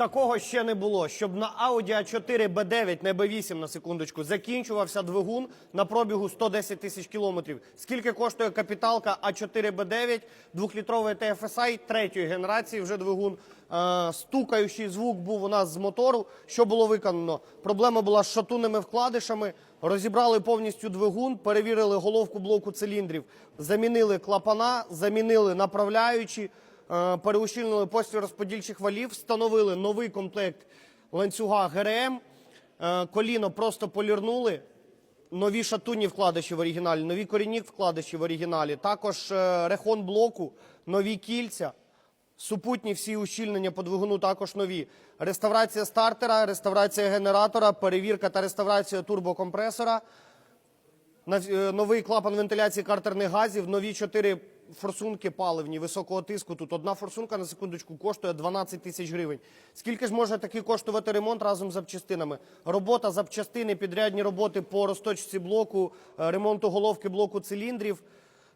Такого ще не було, щоб на Audi A4 B9, не B8 на секундочку, закінчувався двигун на пробігу 110 тисяч кілометрів. Скільки коштує капіталка А4 B9, двохлітровий TFSI третьої генерації вже двигун. Е, стукаючий звук був у нас з мотору. Що було виконано? Проблема була з шатунними вкладишами. Розібрали повністю двигун, перевірили головку блоку циліндрів, замінили клапана, замінили направляючі. Е, переущільнили постіль розподільчих валів, встановили новий комплект ланцюга ГРМ, е, коліно просто полірнули, нові шатунні вкладиші в оригіналі, нові корінні вкладиші в оригіналі, також е, рехон блоку, нові кільця. Супутні всі ущільнення по двигуну також нові. Реставрація стартера, реставрація генератора, перевірка та реставрація турбокомпресора. Новий клапан вентиляції картерних газів, нові чотири форсунки паливні високого тиску. Тут одна форсунка на секундочку коштує 12 тисяч гривень. Скільки ж може такий коштувати ремонт разом з запчастинами? Робота, запчастини, підрядні роботи по розточці блоку, е, ремонту головки блоку циліндрів.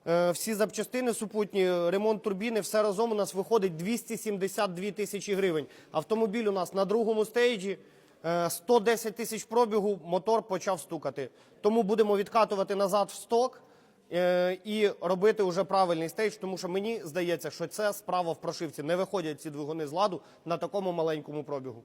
Е, Всі запчастини супутні, ремонт турбіни, все разом у нас виходить 272 тисячі гривень. Автомобіль у нас на другому стейджі. Е, 110 тисяч пробігу, мотор почав стукати. Тому будемо відкатувати назад в сток е, і робити вже правильний стейдж, тому що мені здається, що це справа в прошивці. Не виходять ці двигуни з ладу на такому маленькому пробігу.